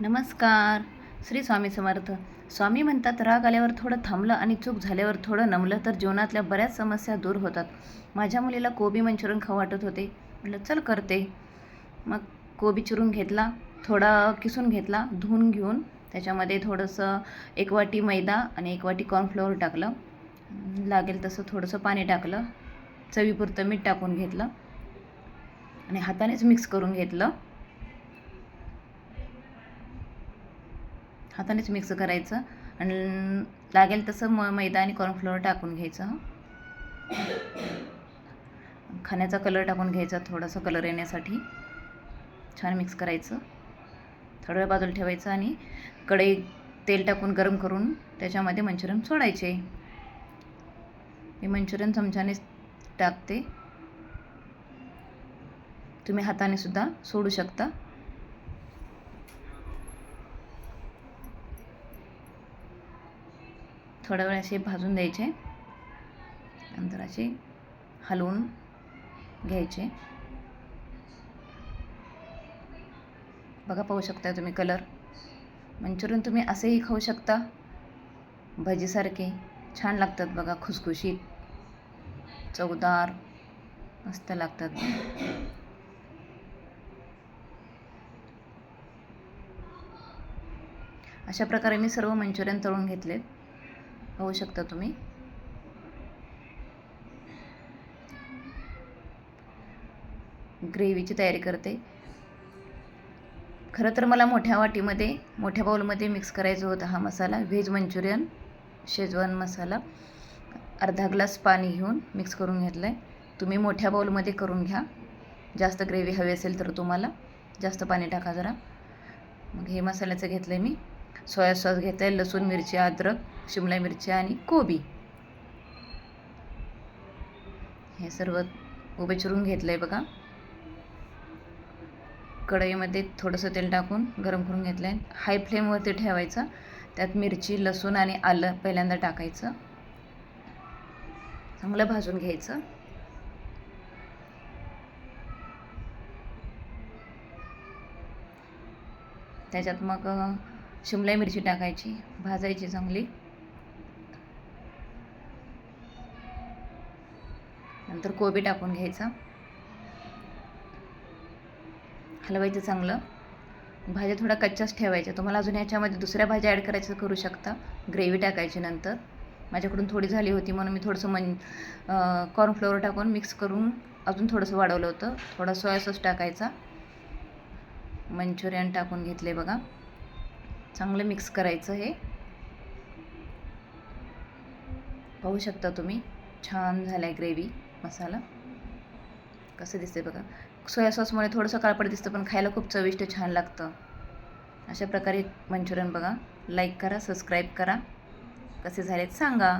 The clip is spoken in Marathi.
नमस्कार. श्री स्वामी समर्थ. स्वामी म्हणतात राग आल्यावर थोडं थांबलं आणि चूक झाल्यावर थोडं नमलं तर जीवनातल्या बऱ्याच समस्या दूर होतात. माझ्या मुलीला कोबी मंचुरियन खाऊ वाटत होते. म्हटलं चल करते. मग कोबी चिरून घेतला थोडा किसून घेतला धुवून घेऊन त्याच्यामध्ये थोडंसं एक वाटी मैदा आणि एक वाटी कॉर्नफ्लोअर टाकलं. लागेल तसं थोडंसं पाणी टाकलं चवीपुरतं मीठ टाकून घेतलं आणि हातानेच मिक्स करून घेतलं. हातानेच मिक्स करायचं. आणि लागेल तसं म मैदा आणि कॉर्नफ्लोअर टाकून घ्यायचं. खाण्याचा कलर टाकून घ्यायचा थोडासा कलर येण्यासाठी. छान मिक्स करायचं. थोड्या वेळ बाजूला ठेवायचं आणि कढई तेल टाकून गरम करून त्याच्यामध्ये मंचुरियन सोडायचे. मी मंचुरियन चमच्याने टाकते. तुम्ही हाताने सुद्धा सोडू शकता. थोडा वेळ असे भाजून द्यायचे. नंतर असे हलवून घ्यायचे. बघा पाहू शकता तुम्ही कलर मंचुरियन तुम्ही असेही खाऊ शकता. भजीसारखे छान लागतात बघा खुसखुशीत. चवदार मस्त लागतात. अशा प्रकारे मी सर्व मंचुरियन तळून घेतलेत. होऊ शकता तुम्ही. ग्रेव्हीची तयारी करते. खरं तर मला मोठ्या वाटीमध्ये मोठ्या बाऊलमध्ये मिक्स करायचं होतं हा मसाला. व्हेज मंचुरियन शेजवान मसाला. अर्धा ग्लास पाणी घेऊन मिक्स करून घेतलं आहे तुम्ही मोठ्या बाऊलमध्ये करून घ्या. जास्त ग्रेव्ही हवी असेल तर तुम्हाला. जास्त पाणी टाका जरा. मग हे मसाल्याचं घेतलं आहे मी. सोया सॉस घेतलं आहे लसूण मिरची अद्रक शिमला मिरची आणि कोबी. हे सर्व उभे चिरून घेतलं आहे बघा. कढईमध्ये थोडंसं तेल टाकून गरम करून घेतलं आहे हाय फ्लेमवरती ठेवायचं. त्यात मिरची लसूण आणि आलं पहिल्यांदा टाकायचं. चांगलं भाजून घ्यायचं. त्याच्यात मग शिमला मिरची टाकायची भाजायची चांगली. नंतर कोबी टाकून घ्यायचा. हलवायचं चांगलं. भाज्या थोड्या कच्च्याच ठेवायच्या. तुम्हाला अजून ह्याच्यामध्ये दुसऱ्या भाज्या ॲड करायचं करू शकता. ग्रेव्ही टाकायची नंतर. माझ्याकडून थोडी झाली होती म्हणून मी थोडंसं मन कॉर्नफ्लोअर टाकून मिक्स करून अजून थोडंसं वाढवलं होतं. थोडा सोया सॉस टाकायचा. मंचुरियन टाकून घेतले बघा. चांगलं मिक्स करायचं हे. पाहू शकता तुम्ही छान झालं आहे ग्रेव्ही मसाला. कसं दिसते बघा. सोया सॉसमुळे थोडंसं काळपट दिसतं पण खायला खूप चविष्ट छान लागतं. अशा प्रकारे मंचुरियन बघा. लाईक करा सबस्क्राईब करा. कसे झालेत सांगा.